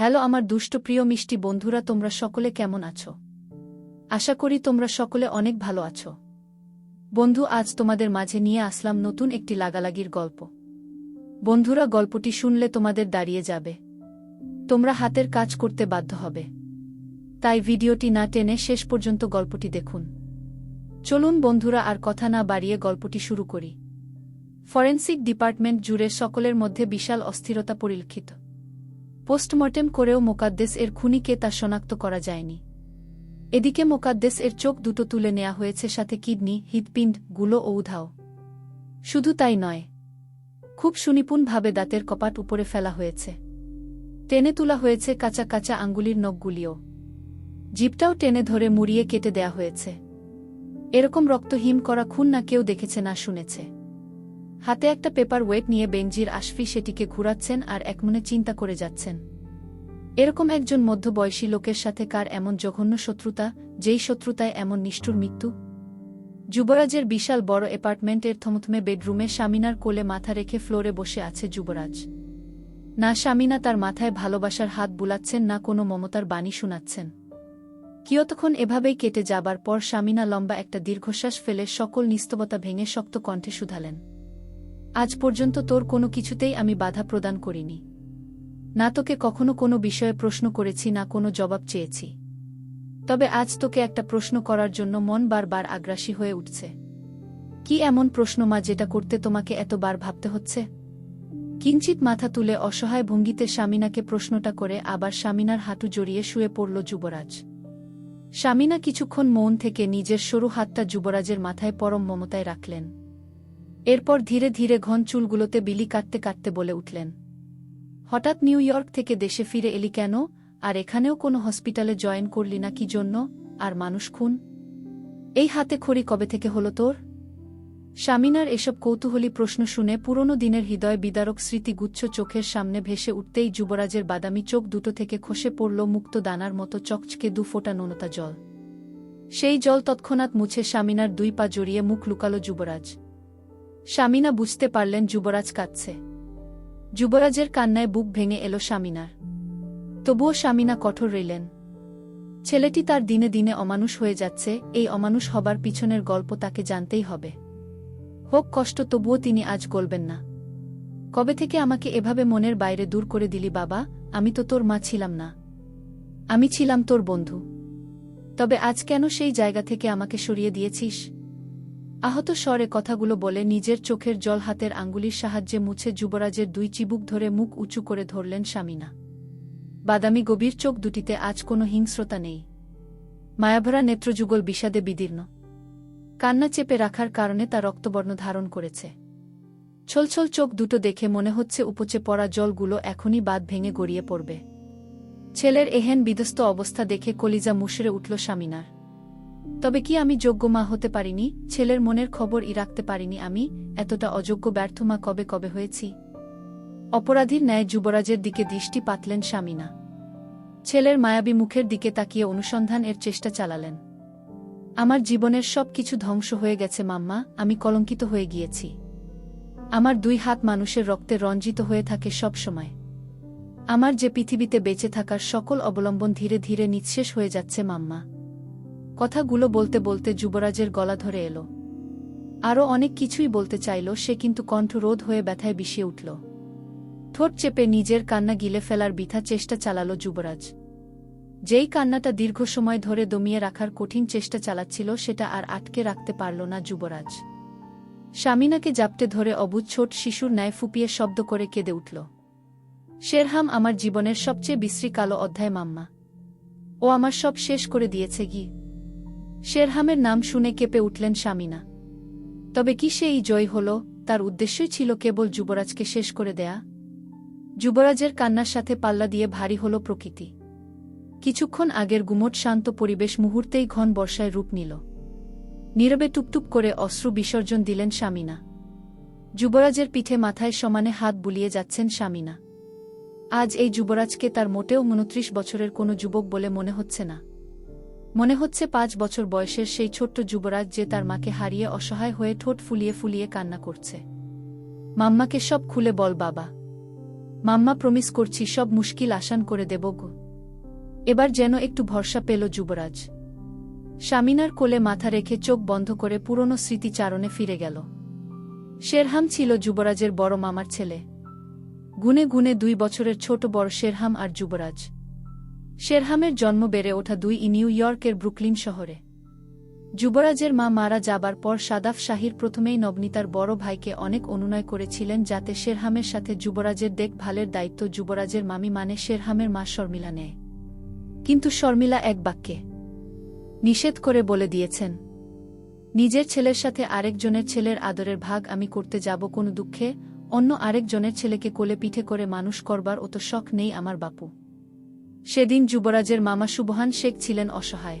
Hello আমার দুষ্ট প্রিয় মিষ্টি বন্ধুরা, তোমরা সকলে কেমন আছো? আশা করি তোমরা সকলে অনেক ভালো আছো। বন্ধু, আজ তোমাদের মাঝে নিয়ে আসলাম নতুন একটি লাগালাগির গল্প। বন্ধুরা, গল্পটি শুনলে তোমাদের দাঁড়িয়ে যাবে। তোমরা হাতের কাজ করতে বাধ্য হবে। তাই ভিডিওটি না টেনে শেষ পর্যন্ত গল্পটি দেখুন। চলুন বন্ধুরা, আর কথা না বাড়িয়ে গল্পটি শুরু করি। ফরেন্সিক ডিপার্টমেন্ট জুড়ে সকলের মধ্যে বিশাল অস্থিরতা পরিলক্ষিত। পোস্টমর্টেম করেও মোকাদ্দেস এর খুনিকে তা শনাক্ত করা যায়নি। এদিকে মোকাদ্দেস এর চোখ দুটো তুলে নেওয়া হয়েছে সাথে কিডনি হৃদপিণ্ডগুলো ও উধাও। শুধু তাই নয়, খুব সুনিপুণভাবে দাঁতের কপাট উপরে ফেলা হয়েছে। টেনে তোলা হয়েছে কাঁচা কাঁচা আঙ্গুলির নখগুলিও। জিপটাও টেনে ধরে মুড়িয়ে কেটে দেয়া হয়েছে। এরকম রক্তহীন করা খুন না কেউ দেখেছে না শুনেছে। হাতে একটা পেপার ওয়েট নিয়ে বেঞ্জির আশফি সেটিকে ঘুরাচ্ছেন আর একমনে চিন্তা করে যাচ্ছেন। এরকম একজন মধ্যবয়সী লোকের সাথে কার এমন জঘন্য শত্রুতা, যেই শত্রুতায় এমন নিষ্ঠুর মৃত্যু? যুবরাজের বিশাল বড় অ্যাপার্টমেন্টের থমথমে বেডরুমে স্বামিনার কোলে মাথা রেখে ফ্লোরে বসে আছে যুবরাজ। না স্বামীনা তার মাথায় ভালোবাসার হাত বুলাচ্ছেন, না কোনো মমতার বাণী শোনাচ্ছেন। কিয়তক্ষণ এভাবেই কেটে যাবার পর স্বামীনা লম্বা একটা দীর্ঘশ্বাস ফেলে সকল নিস্তবতা ভেঙে শক্ত কণ্ঠে শুধালেন। আজ পর্যন্ত তোর কোনো কিছুতেই আমি বাধা প্রদান করিনি। না তোকে কখনো কোনো বিষয়ে প্রশ্ন করেছি, না কোনো জবাব চেয়েছি। তবে আজ তোকে একটা প্রশ্ন করার জন্য মন বারবার আগ্রাসী হয়ে উঠছে। কি এমন প্রশ্ন মা যেটা করতে তোমাকে এতবার ভাবতে হচ্ছে? কিঞ্চিত মাথা তুলে অসহায় ভঙ্গিতে স্বামীনাকে প্রশ্নটা করে আবার স্বামীনার হাঁটু জড়িয়ে শুয়ে পড়ল যুবরাজ। স্বামীনা কিছুক্ষণ মৌন থেকে নিজের সরু হাতটা যুবরাজের মাথায় পরম মমতায় রাখলেন। এরপর ধীরে ধীরে ঘন চুলগুলোতে বিলি কাটতে কাটতে বলে উঠলেন। হঠাৎ নিউ ইয়র্ক থেকে দেশে ফিরে এলি কেন? আর এখানেও কোনো হসপিটালে জয়েন করলি না কি জন্য? আর মানুষ খুন? এই হাতে খড়ি কবে থেকে হলো তোর? স্বামিনার এসব কৌতূহলী প্রশ্ন শুনে পুরনো দিনের হৃদয় বিদারক স্মৃতিগুচ্ছ চোখের সামনে ভেসে উঠতেই যুবরাজের বাদামি চোখ দুটো থেকে খসে পড়ল মুক্ত দানার মতো চকচকে দু ফোঁটা নোনতা জল। সেই জল তৎক্ষণাৎ মুছে স্বামিনার দুই পা জড়িয়ে মুখ লুকালো যুবরাজ। স্বামীনা বুঝতে পারলেন যুবরাজ কাঁদছে। যুবরাজের কান্নায় বুক ভেঙে এলো স্বামীনার তবুও স্বামীনা কঠোর রইলেন। ছেলেটি তার দিনে দিনে অমানুষ হয়ে যাচ্ছে, এই অমানুষ হবার পিছনের গল্প তাকে জানতেই হবে। হোক কষ্ট, তবুও তিনি আজ গলবেন না। কবে থেকে আমাকে এভাবে মনের বাইরে দূর করে দিলি বাবা, আমি তো তোর মা ছিলাম না। আমি ছিলাম তোর বন্ধু। তবে আজ কেন সেই জায়গা থেকে আমাকে সরিয়ে দিয়েছিস? আহত স্বরে কথাগুলো বলে নিজের চোখের জল হাতের আঙ্গুলির সাহায্যে মুছে যুবরাজের দুই চিবুক ধরে মুখ উঁচু করে ধরলেন স্বামীনা বাদামি গভীর চোখ দুটিতে আজ কোনো হিংস্রতা নেই। মায়াভরা নেত্রযুগল বিষাদে বিদীর্ণ। কান্না চেপে রাখার কারণে তা রক্তবর্ণ ধারণ করেছে। ছলছল চোখ দুটো দেখে মনে হচ্ছে উপচে পড়া জলগুলো এখনই বাদ ভেঙে গড়িয়ে পড়বে। ছেলের এহেন বিধ্বস্ত অবস্থা দেখে কলিজা মুশরে উঠল স্বামীনার তবে কি আমি যোগ্য মা হতে পারিনি? ছেলের মনের খবর ই রাখতে পারিনি আমি, এতটা অযোগ্য ব্যর্থ মা কবে কবে হয়েছি? অপরাধীর ন্যায় যুবরাজের দিকে দৃষ্টি পাতলেন স্বামীনা। ছেলের মায়াবী মুখের দিকে তাকিয়ে অনুসন্ধান এর চেষ্টা চালালেন। আমার জীবনের সব কিছু ধ্বংস হয়ে গেছে মাম্মা, আমি কলঙ্কিত হয়ে গিয়েছি। আমার দুই হাত মানুষের রক্তে রঞ্জিত হয়ে থাকে সব সময়। আমার যে পৃথিবীতে বেঁচে থাকার সকল অবলম্বন ধীরে ধীরে নিঃশেষ হয়ে যাচ্ছে মাম্মা। কথাগুলো বলতে বলতে যুবরাজের গলা ধরে এলো। আরও অনেক কিছুই বলতে চাইল, সে কিন্তু কণ্ঠ রোধ হয়ে ব্যথায় বিষিয়ে উঠল। ঠোঁট চেপে নিজের কান্না গিলে ফেলার বৃথা চেষ্টা চালালো যুবরাজ। যেই কান্নাটা দীর্ঘ সময় ধরে দমিয়ে রাখার কঠিন চেষ্টা চালাচ্ছিল, সেটা আর আটকে রাখতে পারল না যুবরাজ। স্বামীনাকে জাপটে ধরে অবুজ ছোট শিশুর ন্যায় ফুপিয়ে শব্দ করে কেঁদে উঠল। শেরহাম আমার জীবনের সবচেয়ে বিশ্রী কালো অধ্যায়, মাম্মা। ও আমার সব শেষ করে দিয়েছে গি। শেরহামের নাম শুনে কেঁপে উঠলেন স্বামীনা তবে কি সে এই জয় হল, তার উদ্দেশ্যই ছিল কেবল যুবরাজকে শেষ করে দেয়া? যুবরাজের কান্নার সাথে পাল্লা দিয়ে ভারী হল প্রকৃতি। কিছুক্ষণ আগের গুমট শান্ত পরিবেশ মুহূর্তেই ঘন বর্ষায় রূপ নিল। নীরবে টুপটুপ করে অশ্রু বিসর্জন দিলেন স্বামীনা যুবরাজের পিঠে মাথায় সমানে হাত বুলিয়ে যাচ্ছেন স্বামীনা আজ এই যুবরাজকে তার মোটেও উনত্রিশ বছরের কোনো যুবক বলে মনে হচ্ছে না। মনে হচ্ছে পাঁচ বছর বয়সের সেই ছোট্ট যুবরাজ যে তার মাকে হারিয়ে অসহায় হয়ে ঠোঁট ফুলিয়ে ফুলিয়ে কান্না করছে। মাম্মাকে সব খুলে বল বাবা। মাম্মা প্রমিস করছি সব মুশকিল আসান করে দেব গো। এবার যেন একটু ভরসা পেল যুবরাজ। স্বামিনার কোলে মাথা রেখে চোখ বন্ধ করে পুরনো স্মৃতিচারণে ফিরে গেল। শেরহাম ছিল যুবরাজের বড় মামার ছেলে। গুনে গুনে দুই বছরের ছোট বড় শেরহাম আর যুবরাজ। শেরহামের জন্ম বেড়ে ওঠা দুই নিউ ইয়র্কের ব্রুকলিন শহরে। যুবরাজের মা মারা যাবার পর সাদাফ শাহির প্রথমেই নবনীতার বড় ভাইকে অনেক অনুনয় করেছিলেন যাতে শেরহামের সাথে যুবরাজের দেখভালের দায়িত্ব যুবরাজের মামি মানে শেরহামের মা শর্মিলা নেয়। কিন্তু শর্মিলা এক বাক্যে নিষেধ করে বলে দিয়েছেন, নিজের ছেলের সাথে আরেকজনের ছেলের আদরের ভাগ আমি করতে যাব কোনো দুঃখে, অন্য আরেকজনের ছেলেকে কোলে পিঠে করে মানুষ করবার অত শখ নেই আমার বাপু। সেদিন যুবরাজের মামা সুবহান শেখ ছিলেন অসহায়।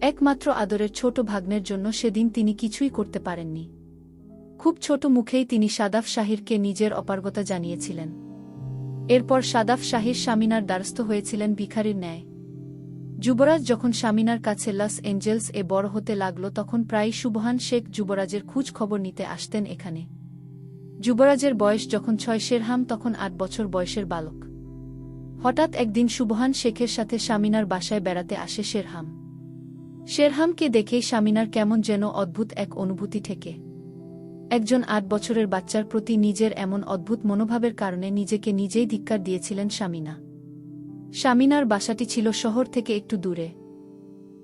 একমাত্র আদরের ছোট ভাগ্নের জন্য সেদিন তিনি কিছুই করতে পারেননি। খুব ছোট মুখেই তিনি সাদাফ শাহিরকে নিজের অপারগতা জানিয়েছিলেন। এরপর সাদাফ শাহির স্বামিনার দ্বারস্থ হয়েছিলেন ভিখারির ন্যায়। যুবরাজ যখন স্বামিনার কাছে লস এঞ্জেলস এ বড় হতে লাগল তখন প্রায় সুবহান শেখ যুবরাজের খুঁজ খবর নিতে আসতেন এখানে। যুবরাজের বয়স যখন ছয় শেরহাম তখন আট বছর বয়সের বালক। হঠাৎ একদিন সুবহান শেখের সাথে স্বামিনার বাসায় বেড়াতে আসে শেরহাম। শেরহামকে দেখেই স্বামিনার কেমন যেন অদ্ভুত এক অনুভূতি থেকে একজন আট বছরের বাচ্চার প্রতি নিজের এমন অদ্ভুত মনোভাবের কারণে নিজেকে নিজেই ধিক্কার দিয়েছিলেন স্বামিনা স্বামিনার বাসাটি ছিল শহর থেকে একটু দূরে।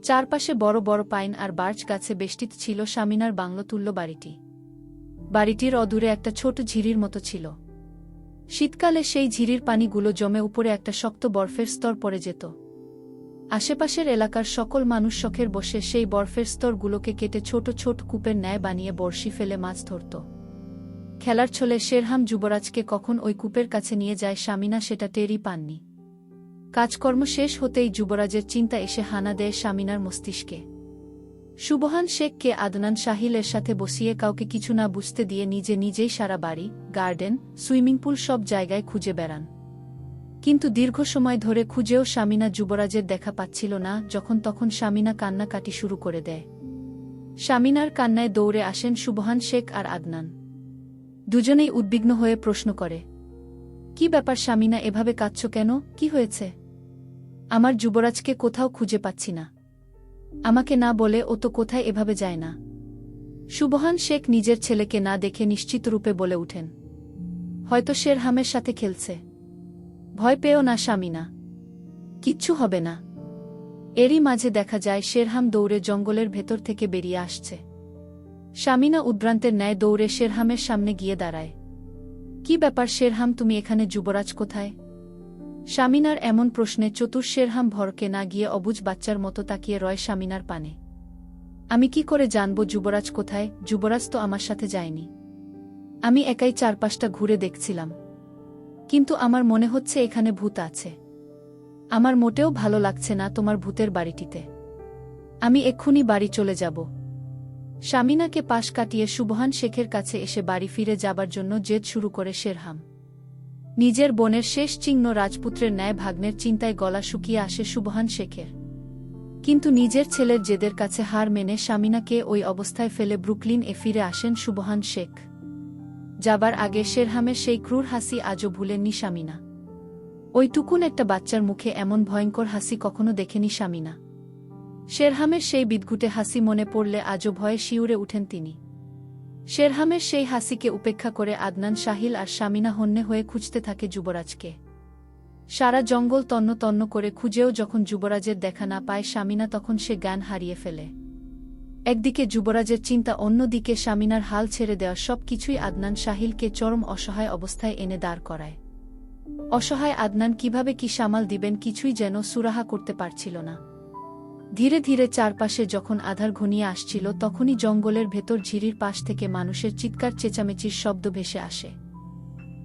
চারপাশে বড় বড় পাইন আর বার্চ গাছে বেষ্টিত ছিল স্বামিনার বাংলোতুল্য বাড়িটি। বাড়িটির অদূরে একটা ছোট ঝিরির মতো ছিল। শীতকালে সেই ঝিরির পানিগুলো জমে উপরে একটা শক্ত বরফের স্তর পড়ে যেত। আশেপাশের এলাকার সকল মানুষ শখের বসে সেই বরফের স্তরগুলোকে কেটে ছোট ছোট কূপের ন্যায় বানিয়ে বর্ষি ফেলে মাছ ধরত। খেলার ছলে শেরহাম যুবরাজকে কখন ওই কূপের কাছে নিয়ে যায় স্বামীনা সেটা টেরই পাননি। কাজকর্ম শেষ হতেই যুবরাজের চিন্তা এসে হানা দেয় স্বামীনার মস্তিষ্কে। সুবহান শেখকে আদনান শাহিলের সাথে বসিয়ে কাউকে কিছু না বুঝতে দিয়ে নিজে নিজেই সারা বাড়ি, গার্ডেন, সুইমিং পুল সব জায়গায় খুঁজে বেড়ান। কিন্তু দীর্ঘ সময় ধরে খুঁজেও স্বামীনা যুবরাজের দেখা পাচ্ছিল না, যখন তখন স্বামীনা কান্নাকাটি শুরু করে দেয়। স্বামীনার কান্নায় দৌড়ে আসেন সুবহান শেখ আর আদনান। দুজনেই উদ্বিগ্ন হয়ে প্রশ্ন করে, কি ব্যাপার স্বামীনা এভাবে কাঁদছ কেন? কি হয়েছে? আমার যুবরাজকে কোথাও খুঁজে পাচ্ছি না। আমাকে না বলে ও তো কোথায় এভাবে যায় না। সুবহান শেখ নিজের ছেলেকে না দেখে নিশ্চিত রূপে বলে উঠেন। হয়তো শেরহামের সাথে খেলছে। ভয় পেও না স্বামীনা কিচ্ছু হবে না। এরই মাঝে দেখা যায় শেরহাম দৌড়ে জঙ্গলের ভেতর থেকে বেরিয়ে আসছে। স্বামীনা উদ্ভ্রান্তের ন্যায় দৌড়ে শেরহামের সামনে গিয়ে দাঁড়ায়। কি ব্যাপার শেরহাম, তুমি এখানে যুবরাজ কোথায়? স্বামীনার এমন প্রশ্নে চতুর শেরহাম ভরকে না গিয়ে অবুজ বাচ্চার মতো তাকিয়ে রয় স্বামীনার পানে। আমি কি করে জানব যুবরাজ কোথায়? যুবরাজ তো আমার সাথে যায়নি। আমি একাই চারপাশটা ঘুরে দেখছিলাম। কিন্তু আমার মনে হচ্ছে এখানে ভূত আছে। আমার মোটেও ভালো লাগছে না তোমার ভূতের বাড়িটিতে। আমি এক্ষুনি বাড়ি চলে যাব। স্বামীনাকে পাশ কাটিয়ে সুবহান শেখের কাছে এসে বাড়ি ফিরে যাবার জন্য জেদ শুরু করে শেরহাম। নিজের বোনের শেষ চিহ্ন রাজপুত্রের ন্যায় ভাগ্নের চিন্তায় গলা শুকিয়ে আসে সুবহান শেখের। কিন্তু নিজের ছেলের জেদের কাছে হার মেনে স্বামীনাকে ওই অবস্থায় ফেলে ব্রুকলিন এ ফিরে আসেন সুবহান শেখ। যাবার আগে শেরহামের সেই ক্রূর হাসি আজও ভুলেননি স্বামীনা ওই টুকুন একটা বাচ্চার মুখে এমন ভয়ঙ্কর হাসি কখনো দেখেনি স্বামীনা শেরহামের সেই বিদঘুটে হাসি মনে পড়লে আজও ভয়ে শিউরে উঠেন তিনি। শেরহামের সেই হাসিকে উপেক্ষা করে আদনান শাহিল আর স্বামীনা হন্যে হয়ে খুঁজতে থাকে যুবরাজকে। সারা জঙ্গল তন্ন তন্ন করে খুঁজেও যখন যুবরাজের দেখা না পায় স্বামীনা তখন সে জ্ঞান হারিয়ে ফেলে। একদিকে যুবরাজের চিন্তা, অন্যদিকে স্বামীনার হাল ছেড়ে দেওয়া সব কিছুই আদনান শাহিলকে চরম অসহায় অবস্থায় এনে দাঁড় করায়। অসহায় আদনান কীভাবে কি সামাল দিবেন কিছুই যেন সুরাহা করতে পারছিল না। ধীরে ধীরে চারপাশে যখন আধার ঘনিয়ে আসছিল, তখনই জঙ্গলের ভেতর ঝিরির পাশ থেকে মানুষের চিৎকার, চেঁচামেচির শব্দ ভেসে আসে।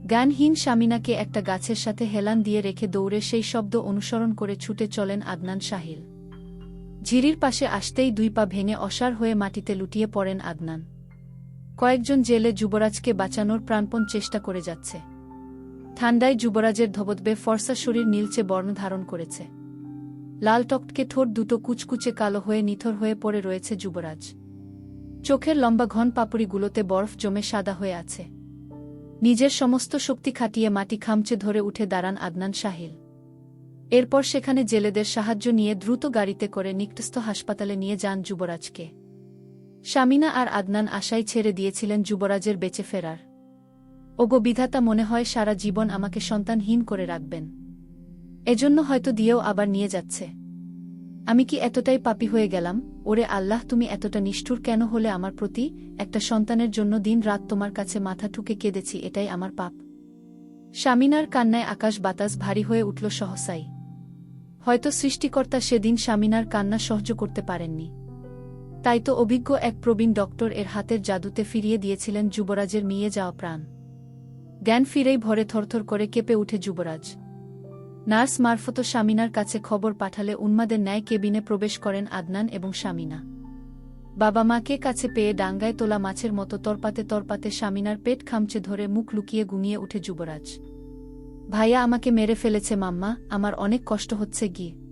জ্ঞানহীন স্বামীনাকে একটা গাছের সাথে হেলান দিয়ে রেখে দৌড়ে সেই শব্দ অনুসরণ করে ছুটে চলেন আদনান শাহিল। ঝিরির পাশে আসতেই দুই পা ভেঙে অসার হয়ে মাটিতে লুটিয়ে পড়েন আদনান। কয়েকজন জেলে যুবরাজকে বাঁচানোর প্রাণপণ চেষ্টা করে যাচ্ছে। ঠান্ডায় যুবরাজের ধবদবে ফর্সা শরীর নীলচে বর্ণ ধারণ করেছে। লাল টকটকে ঠোঁট দুটো কুচকুচে কালো হয়ে নিথর হয়ে পড়ে রয়েছে যুবরাজ। চোখের লম্বা ঘন পাপড়িগুলোতে বরফ জমে সাদা হয়ে আছে। নিজের সমস্ত শক্তি খাটিয়ে মাটি খামচে ধরে উঠে দাঁড়ান আদনান সাহিল। এরপর সেখানে জেলেদের সাহায্য নিয়ে দ্রুত গাড়িতে করে নিকটস্থ হাসপাতালে নিয়ে যান যুবরাজকে। শামিনা আর আদনান আশাই ছেড়ে দিয়েছিলেন যুবরাজের বেঁচে ফেরার। ওগো বিধাতা মনে হয় সারা জীবন আমাকে সন্তানহীন করে রাখবেন। এজন্য হয়তো দিয়েও আবার নিয়ে যাচ্ছে। আমি কি এতটাই পাপী হয়ে গেলাম? ওরে আল্লাহ, তুমি এতটা নিষ্ঠুর কেন হলে আমার প্রতি? একটা সন্তানের জন্য দিন রাত তোমার কাছে মাথা ঠুকে কেঁদেছি, এটাই আমার পাপ। শামিনার কান্নায় আকাশ বাতাস ভারী হয়ে উঠল সহসাই। হয়তো সৃষ্টিকর্তা সেদিন শামিনার কান্না সহ্য করতে পারেননি। তাই তো অভিজ্ঞ এক প্রবীণ ডক্টর এর হাতের জাদুতে ফিরিয়ে দিয়েছিলেন যুবরাজের মিয়ে যাওয়া প্রাণ। জ্ঞান ফিরেই ভরে থরথর করে কেঁপে উঠে যুবরাজ। নার্স মারফত শামিনার কাছে খবর পাঠালে উন্মাদের ন্যায় কেবিনে প্রবেশ করেন আদনান এবং শামিনা বাবা মাকে কাছে পেয়ে ডাঙ্গায় তোলা মাছের মতো তরপাতে তরপাতে শামিনার পেট খামচে ধরে মুখ লুকিয়ে গুঙিয়ে উঠে যুবরাজ। ভাইয়া আমাকে মেরে ফেলেছে মাম্মা, আমার অনেক কষ্ট হচ্ছে গিয়ে।